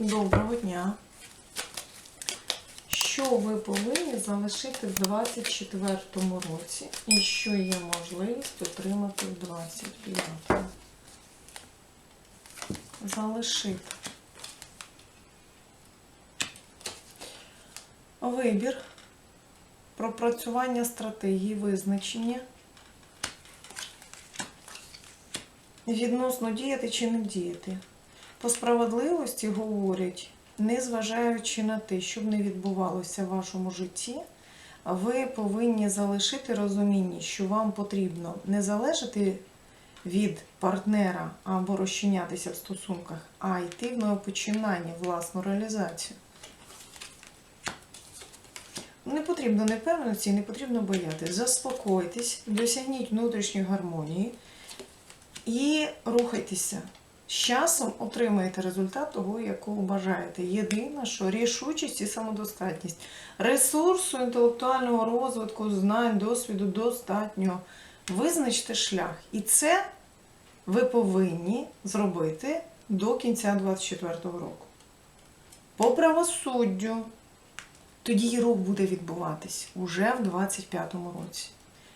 Доброго дня. Що ви повинні залишити в 24-му році і що є можливість отримати в 25-му? Залишити. Вибір, пропрацювання стратегії, визначення, відносно діяти чи не діяти. По справедливості говорять, незважаючи на те, що б не відбувалося в вашому житті, ви повинні залишити розуміння, що вам потрібно не залежати від партнера або розчинятися в стосунках, а йти в нове починання, власну реалізацію. Не потрібно непевності, не потрібно боятися. Заспокойтесь, досягніть внутрішньої гармонії і рухайтеся. З часом отримаєте результат того, якого бажаєте. Єдине, що рішучість і самодостатність. Ресурсу, інтелектуального розвитку, знань, досвіду достатньо. Визначте шлях. І це ви повинні зробити до кінця 2024 року. По правосуддю. Тоді рух буде відбуватись уже в 25-му році.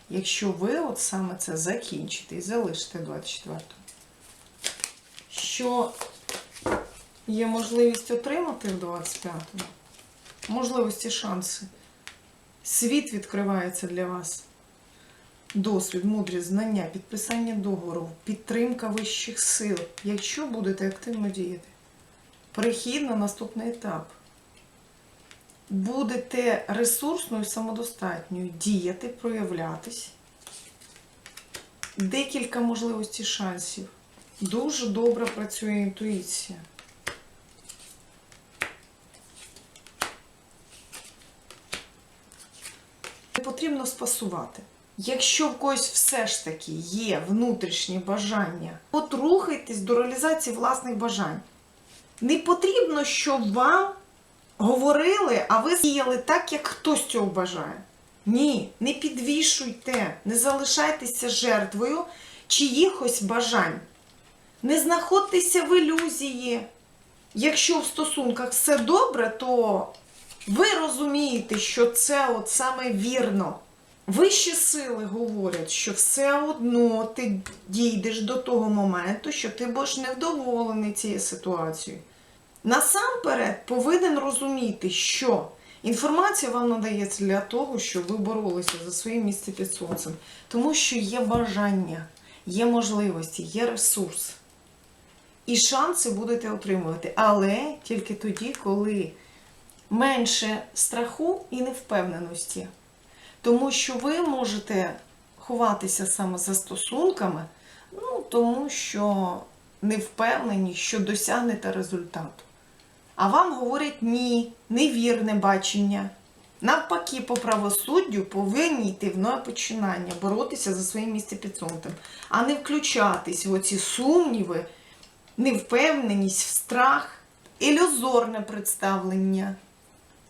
Якщо ви от саме це закінчите і залишите в 24-му що є можливість отримати в 25-му, можливості, шанси. Світ відкривається для вас. Досвід, мудрість, знання, підписання договору, підтримка вищих сил, якщо будете активно діяти. Перехід на наступний етап. Будете ресурсною, самодостатньою діяти, проявлятись. Декілька можливостей шансів. Дуже добре працює інтуїція. Не потрібно спасувати. Якщо в когось все ж таки є внутрішнє бажання, от рухайтесь до реалізації власних бажань. Не потрібно, щоб вам говорили, а ви діяли так, як хтось цього бажає. Ні, не підвішуйте, не залишайтеся жертвою чиїхось бажань. Не знаходьтеся в ілюзії. Якщо в стосунках все добре, то ви розумієте, що це от саме вірно. Вищі сили говорять, що все одно ти дійдеш до того моменту, що ти будеш невдоволений цією ситуацією. Насамперед повинен розуміти, що інформація вам надається для того, щоб ви боролися за своє місце під сонцем, тому що є бажання, є можливості, є ресурс. І шанси будете отримувати, але тільки тоді, коли менше страху і невпевненості. Тому що ви можете ховатися саме за стосунками, ну, тому що не впевнені, що досягнете результату. А вам говорять ні, невірне бачення. Навпаки, по правосуддю повинні йти в нове починання, боротися за своє місце під сонцем, а не включатись в оці сумніви невпевненість, страх, ілюзорне представлення.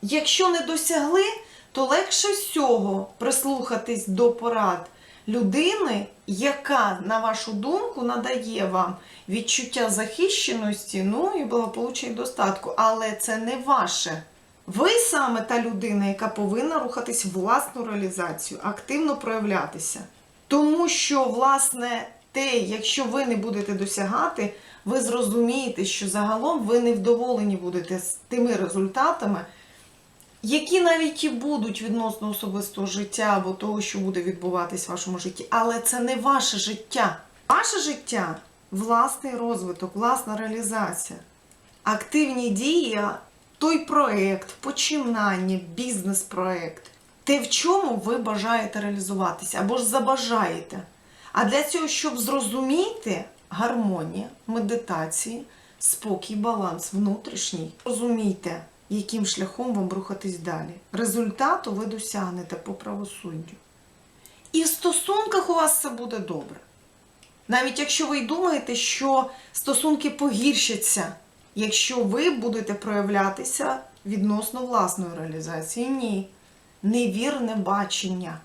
Якщо не досягли, то легше всього прислухатись до порад людини, яка, на вашу думку, надає вам відчуття захищеності, ну і благополуччя і достатку. Але це не ваше. Ви саме та людина, яка повинна рухатись в власну реалізацію, активно проявлятися. Тому що, власне, те, якщо ви не будете досягати, ви зрозумієте, що загалом ви невдоволені будете з тими результатами, які навіть і будуть відносно особистого життя або того, що буде відбуватись в вашому житті. Але це не ваше життя. Ваше життя власний розвиток, власна реалізація. Активні дії, той проект, починання, бізнес-проект. Те, в чому ви бажаєте реалізуватися або ж забажаєте. А для цього, щоб зрозуміти гармонія, медитації, спокій, баланс внутрішній, розумійте, яким шляхом вам рухатись далі. Результату ви досягнете по правосуддю. І в стосунках у вас все буде добре. Навіть якщо ви думаєте, що стосунки погіршаться, якщо ви будете проявлятися відносно власної реалізації, ні. Невірне бачення.